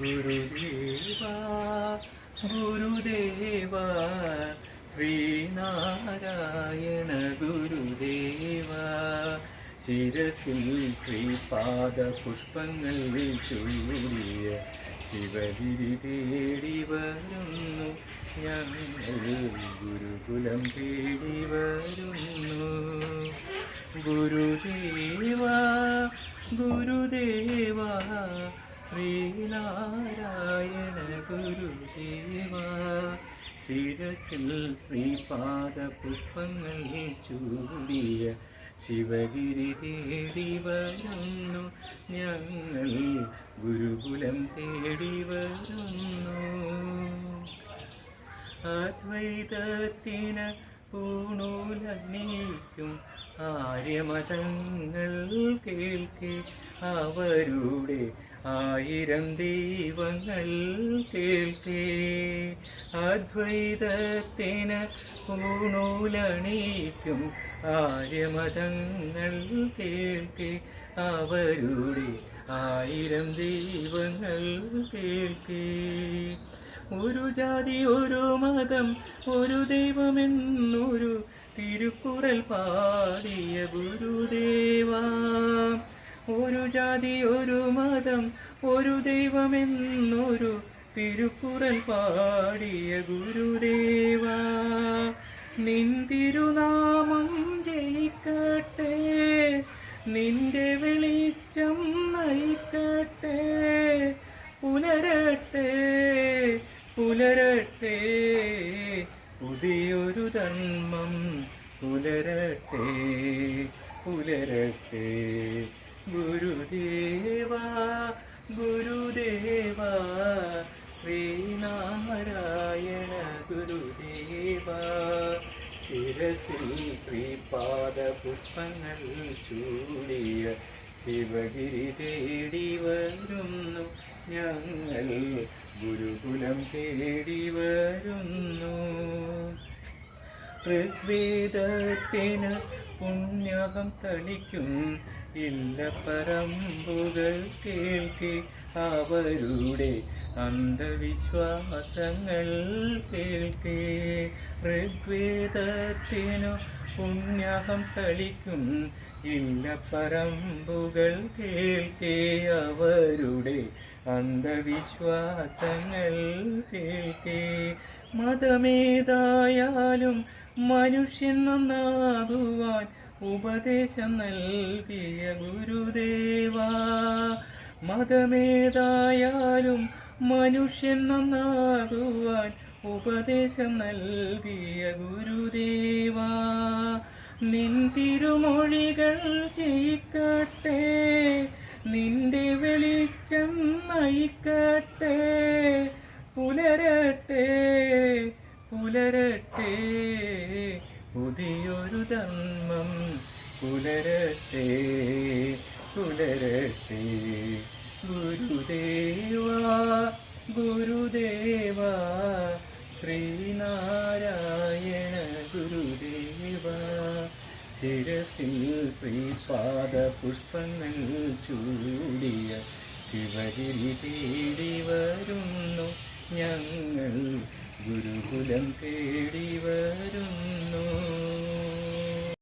ഗുരുദേവ ഗുരുദേവ ശ്രീനാരായണ ഗുരുദേവ. ശിരസിൽ ശ്രീപാദ പുഷ്പങ്ങൾ ചൂടിയ ശിവഗിരി തേടി വരുന്നു. ഞങ്ങൾ ഗുരുകുലം തേടി വരുന്നു. ഗുരുദേവ ഗുരുദേവ ശ്രീനാരായണ ഗുരുദേവ. ശിരസിൽ ശ്രീപാദ പുഷ്പങ്ങൾ ചൂടിയ ശിവഗിരി തേടി വരുന്നു. ഞങ്ങൾ ഗുരുകുലം തേടി വരുന്നു. അദ്വൈതത്തിന് പൂണൂലിക്കും ആര്യമതങ്ങൾ കേൾക്കെ. അവരുടെ ആയിരം ദൈവങ്ങൾ കേൾക്കേ. അദ്വൈതത്തിന് പൂണൂലണീക്കും ആര്യമതങ്ങൾ കേൾക്കേ. അവരുടെ ആയിരം ദൈവങ്ങൾ കേൾക്കേ. ഒരു ജാതി ഒരു മതം ഒരു ദൈവമെന്നൊരു തിരുക്കുറൽ പാടിയ ഗുരുദേവ. ഒരു ജാതി ഒരു മതം ഒരു ദൈവമെന്നൊരു തിരുക്കുറൽ പാടിയ ഗുരുദേവ. നിൻ തിരുനാമം ജയിക്കട്ടെ നിന്റെ വെളിച്ചം നയിക്കട്ടെ. പുലരട്ടെ പുലരട്ടെ പുതിയൊരു ധർമ്മം പുലരട്ടെ പുലരട്ടെ. ഗുരുദേവ ഗുരുദേവ ശ്രീനാരായണ ഗുരുദേവ. ശിരസിൽ ശ്രീപാദ പുഷ്പങ്ങൾ ചൂടിയ ശിവഗിരി തേടി വരുന്നു. ഞങ്ങൾ ഗുരുകുലം തേടി വരുന്നു. ഋഗ്വേദത്തിന് പുണ്യകം തളിക്കും. ഇല്ല പറമ്പുകൾ കേൾക്കെ. അവരുടെ അന്ധവിശ്വാസങ്ങൾ കേൾക്കെ. ഋഗ്വേദത്തിനു പുണ്യകം തളിക്കും. ഇല്ല പറമ്പുകൾ കേൾക്കെ. അവരുടെ അന്ധവിശ്വാസങ്ങൾ കേൾക്കെ. മതമേതായാലും മനുഷ്യൻ നന്നാകുവാൻ ഉപദേശം നൽകിയ ഗുരുദേവ. മതമേതായാലും മനുഷ്യൻ നന്നാകുവാൻ ഉപദേശം നൽകിയ ഗുരുദേവ. നിൻ തിരുമൊഴികൾ ജയിക്കട്ടെ നിന്റെ വെളിച്ചം നയിക്കട്ടെ പുലരട്ടെ പുതിയൊരു ധർമ്മം പുലരട്ടെ പുലരത്തെ ഗുരുദേവ ഗുരുദേവ ശ്രീനാരായണ ഗുരുദേവ. ശിരസിൽ ശ്രീപാദ പുഷ്പങ്ങൾ ചൂടിയ ശിവഗിരി തേടി വരുന്നു ഞങ്ങൾ. ഗുരുകുലം തേടി വരുന്നു.